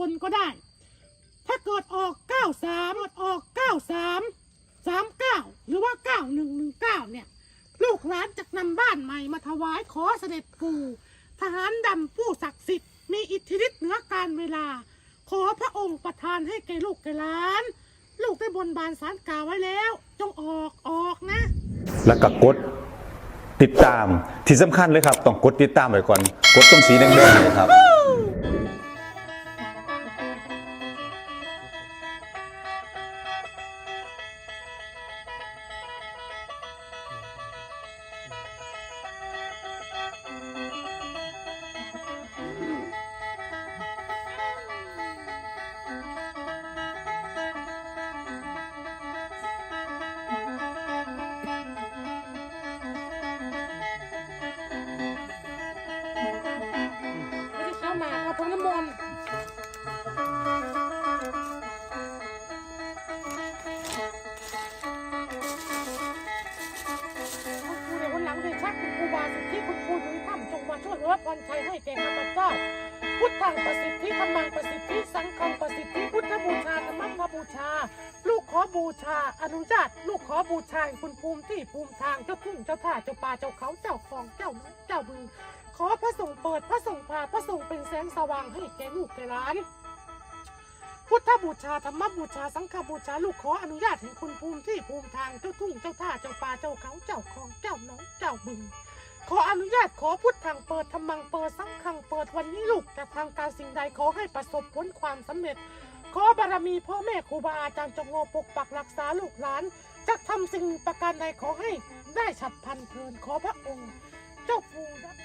บนก็ได้ ถ้าเกิดออกเก้าสามออกเก้าสามสามเก้าหรือว่าเก้าหนึ่งหนึ่งเก้าเนี่ย ลูกหลานจะนำบ้านใหม่มาถวายขอเสด็จปู่ทหารดำผู้ศักดิ์สิทธิ์มีอิทธิฤทธิ์เหนือการเวลา ขอพระองค์ประทานให้แก่ลูกแก่หลาน ลูกได้บนบานสารกล่าวไว้แล้ว จงออกออกนะ แล้วก็กดติดตามที่สำคัญเลยครับ ต้องกดติดตามไว้ก่อน กดตรงสีแดงๆเนี่ยครับ รชัยให้แก่ข้าพเจ้า พุทธังประสิทธิธรรมังประสิทธิ สังฆังประสิทธิ พุทธบูชาธรรมังบูชา ลูกขอบูชา อนุญาต ลูกขอบูชาคุณภูมิที่ภูมิทางเจ้าทุ่งเจ้าท่าเจ้าป่าเจ้าเขาเจ้าคลองเจ้าน้ำเจ้าบึงขอพระสงฆ์เปิดพระสงฆ์พาพระสงฆ์เป็นแสงสว่างให้แก่ลูกแก่หลานพุทธบูชาธรรมบูชาสังฆบูชาลูกขออนุญาตให้คุณภูมิที่ภูมิทางเจ้าทุ่งเจ้าท่าเจ้าป่าเจ้าเขาเจ้าคลองเจ้าน้องเจ้าบึง ขออนุญาตขอพุทธังเปิดธรรมังเปิดสังฆังเปิดวันนี้ลูกแต่ทางการสิ่งใดขอให้ประสบผลความสำเร็จ ขอบารมีพ่อแม่ครูบาอาจารย์จงโงปกปักรักษาลูกหลานจะทำสิ่งประการใดขอให้ได้ฉับพลันเพลินขอพระองค์ เจ้าปู่นะ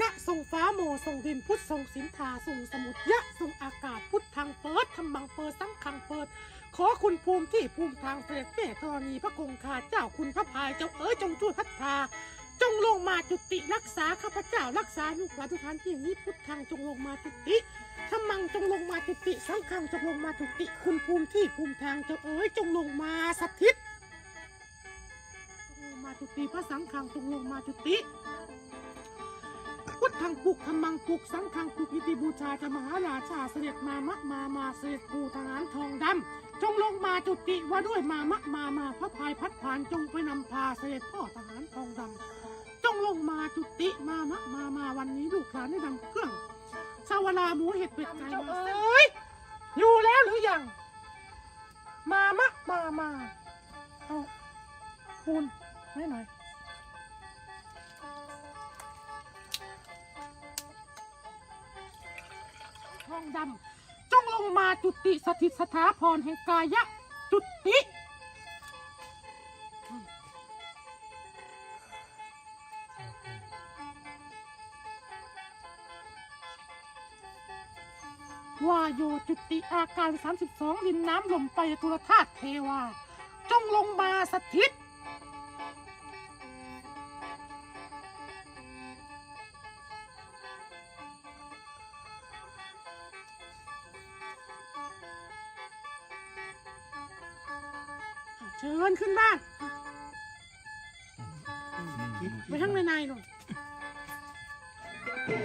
ณทรงฟ้าโมทรงดินพุทธทรงสินธาทรงสมุทรยะทรงอากาศพุทธทางเปิดธรรมังเปิดสังขังเปิด ขอคุณภูมิที่ภูมิทางเสด็จแม่ธรณีพระคงคาเจ้าคุณพระพายเจ้าเอ๋ยจงช่วยพัฒนาจงลงมาจุติรักษาข้าพเจ้ารักษาลูกหลานทุกท่านที่นี้พุทธังจงลงมาจุติธรรมังจงลงมาจุติสังฆังจงลงมาจุติ คุณภูมิที่ภูมิทางเจ้าเอ๋ยจงลงมาสถิตจงลงมาจุติพระสังฆังจงลงมาจุติพุทธังปุกธรรมังปุกสังฆังปุกอิติบูชาจะมหาราชาเสด็จมามะมามาเสด็จปูทหารทองดำ จงลงมาจุติว่าด้วยมามะมามาพระพายพัดผ่านจงไปนำพาเสด็จพ่อทหารทองดำจงลงมาจุติมามะมามาวันนี้ลูกหลานได้นำเครื่องชาวลาหมูเห็ดเป็ดไก่มาเอ้ยอยู่แล้วหรือยัง มามะมามาเอาคุณไม่หน่อยทองดำ ลงมาจุติสถิตสถาพรแห่งกายะ จุติ ว่าโยจุติอาการ 32 ดินน้ำลมไปตุลธาตุเทวา จงลงมาสถิต What?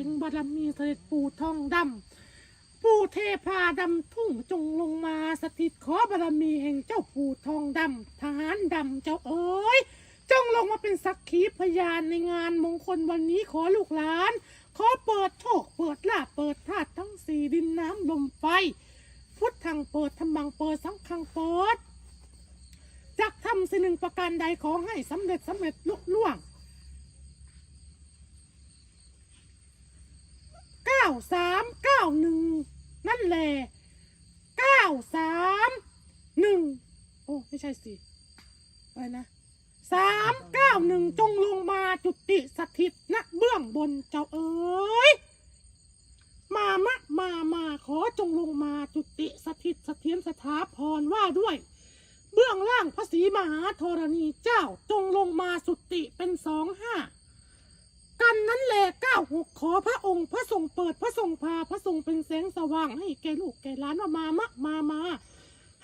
บาแห่งบารมีเสด็จปู่ทองดำปู่เทพาดำทุ่งจงลงมาสถิตขอบารมีแห่งเจ้าปู่ทองดำทหารดำเจ้าเอ๋ยจงลงมาเป็นสักขีพยานในงานมงคลวันนี้ขอลูกหลาน ขอเปิดโชคเปิดลาเปิดธาตุทั้งสี่ดินน้ำลมไฟ พุทธังเปิดธรรมังเปิดสังฆังเปิดจักทำสิ่งหนึ่งประการใดขอให้สำเร็จสำเร็จลุล่วงเก้า สามเก้าหนึ่งนั่นแหละเก้าสามหนึ่งโอ้ไม่ใช่สิอะไรนะสามเก้าหนึ่งจงลงมาจุติสถิตณเบื้องบนเจ้าเอ๋ยมามะมามาขอจงลงมาจุติสถิตสเทียนสถาพรว่าด้วย เบื้องล่างพระศรีมหาธรณีเจ้าจงลงมาสุติเป็นสองห้าันนั้นแหละเก้าหกขอพระองค์ พระทรงเปิดพระทรงพาพระทรงเป็นแสงสว่างให้แกลูกแก่หลานว่ามามะมามา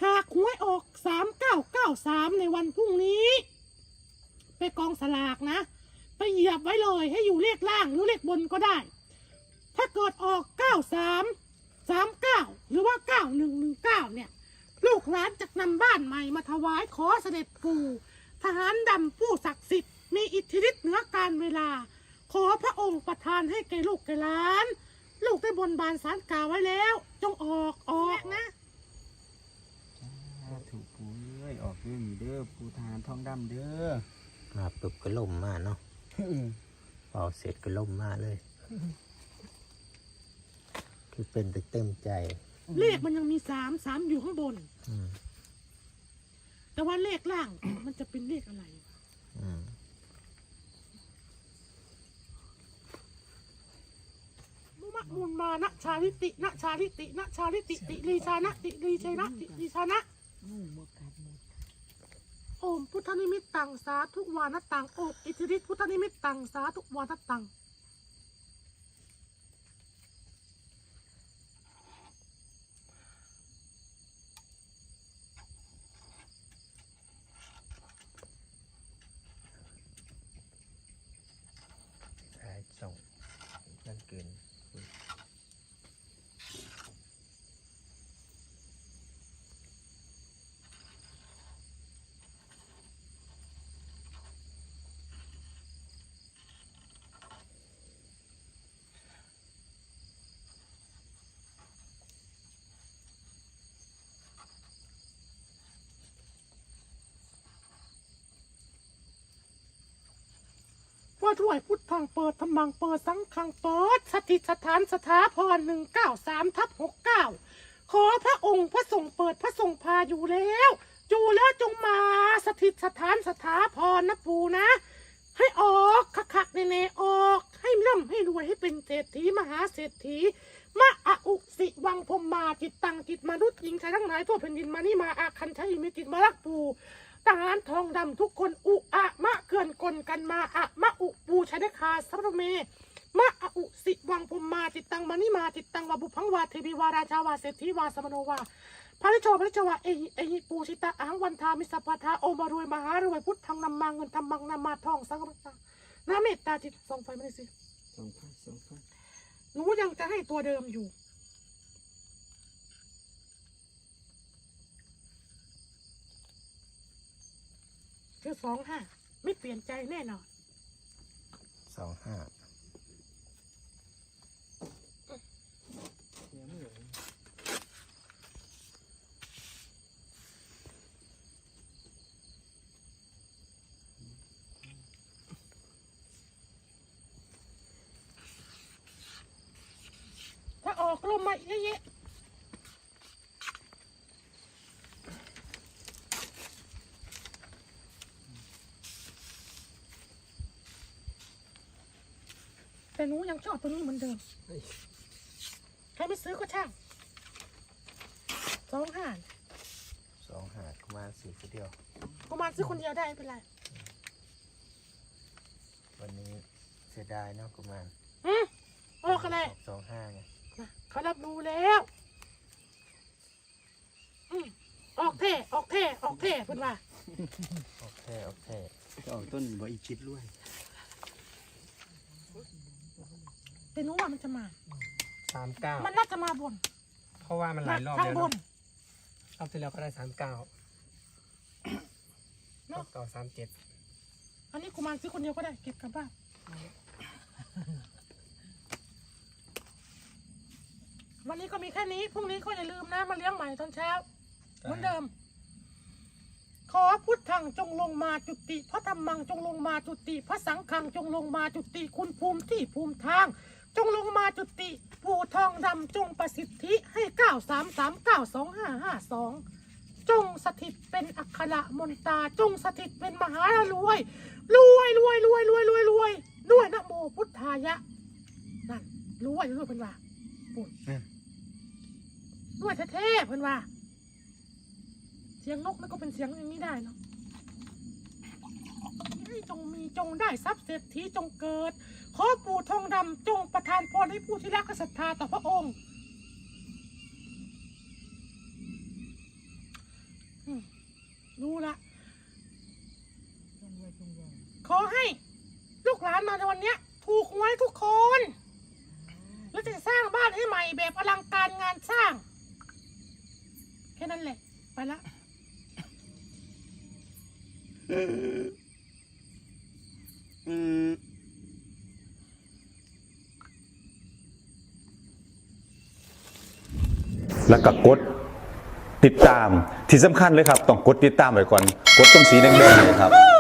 หากหวยออกสามเก้าเก้าสามในวันพรุ่งนี้ ไปกองสลากนะ ไปเหยียบไว้เลยให้อยู่เลขล่างหรือเลขบนก็ได้ ถ้าเกิดออก93 39หรือว่า9119เนี่ย ลูกหลานจะนำบ้านใหม่มาถวายขอเสด็จปู่ทหารดำผู้ศักดิ์สิทธิ์มีอิทธิฤทธิ์เหนือการเวลา ขอพระองค์ประทานให้แก่ลูกแก่หลาน ลูกได้บนบานสารกล่าวไว้แล้ว จงออกออกนะถูกปูเอ้ยออกเรื่องนี้เด้อปูทหารทองดำเด้อมาปุ๊บก็ล่มมาเนาะพอเสร็จก็ล่มมาเลย คือเป็นไปเต็มใจ เลขมันยังมีสามสามอยู่ข้างบนอืมแต่ว่าเลขล่างมันจะเป็นเลขอะไร อืม มุมะมุนมานะชาลิตินะชาลิตินะชาลิติติลีชานะติลีชัยนะติลีชานะโอมพุทธนิมิตตังสาทุกวานตังโอมอิทธิฤทธิพุทธนิมิตตังสาทุกวานตัง สายส่งนั่นเกิน ว่า ด้วยพุทธังเปิดธรรมังเปิดสังฆังเปิดสถิตสถานสถาพรหนึ่งเก้าสามทับหกเก้าขอพระองค์พระทรงเปิดพระทรงพาอยู่แล้วอยู่แล้วจงมาสถิตสถานสถาพรนะปูนะ ให้ออกคักคักเนออก ให้ร่ำให้รวยให้เป็นเศรษฐีมหาเศรษฐีมะอะอุสิวังพมมาจิตตังจิตมนุษย์หญิงชายทั้งหลายทั่วแผ่นดินมานี่มาอาคันชัยมีจิตมารักปู ทหารทองดำทุกคนอุอะมะเกินกลกันมาอะมะอุปูชยคาสัพพะเมมะอะอุสิวังพุมมาจิตตังมานิมาจิตตังวาบุพังวาเทวีวาราชาวาเศรษฐีวาสมโนวาพระริโชพระริโชวาเอหิเอหิปูชิตาอังวันทามิสัพพทาโอมารวยมหารวยพุทธังนำมาเงินทำมังนำมาทองสังฆปังน้าเมตตาจิตส่องไฟมาเลยสิสองพันสองพันหนูยังจะให้ตัวเดิมอยู่ สองห้าไม่เปลี่ยนใจแน่นอนสองห้าถ้าออกลมมาเยอะๆ หนูยังชอบตัวนี้เหมือนเดิมใครไม่ซื้อก็ช่างสองห้าสองห้ากุมารสี่คนเดียวประมาณซื้อคนเดียวได้ไม่เป็นไรวันนี้เสียดายเนาะกุมารอืมออกอะไรสองห้าไงนะเขารับรู้แล้วอืมออกเท่ออกเท่ออกเท่เพื่อนว่าโอเคโอเคจะออกต้นบ่อีกชิดด้วย แต่หนูว่ามันจะมา สามเก้ามันน่าจะมาบนเพราะว่ามันหลายรอบทางแล้วบเนาะนรอบที่แล้วก็ได้สามเก้าเนาะต่อสามเจ็ดอันนี้กุมารซื้อคนเดียวก็ได้เก็บกลับบ้านวันนี้ก็มีแค่นี้พรุ่งนี้ก็อย่าลืมนะมาเลี้ยงใหม่ตอนเช้า เหมือนเดิม ขอพุทธังจงลงมาจุติพระธรรมังจงลงมาจุติพระสังฆังจงลงมาจุติคุณภูมิที่ภูมิทาง จงลงมาจุติปู่ทองดำจงประสิทธิให้เก้าสามสามเก้าสองห้าห้าสองจงสถิตเป็นอัคระมนตาจงสถิตเป็นมหารวยรวยรวยรวยรวยรวยรวยด้วยนะโมพุทธายะ นั่นรวยรวยเพิ่นว่าปุ่นรวยแท้ๆเพิ่นว่า เสียงนกนั่นก็เป็นเสียงอย่างนี้ได้เนาะ ให้จงมีจงได้ทรัพย์เศรษฐีจงเกิด ขอปู่ทองดำจงประทานพรให้ผู้ที่รักและศรัทธาต่อพระองค์รู้ละขอให้ลูกหลานมาในวันนี้ถูกหวยทุกคน แล้วจะสร้างบ้านให้ใหม่แบบอลังการงานสร้าง แค่นั้นแหละ ไปละ แล้วก็กดติดตามที่สำคัญเลยครับ ต้องกดติดตามไว้ก่อน กดตรงสีแดงๆเลยครับ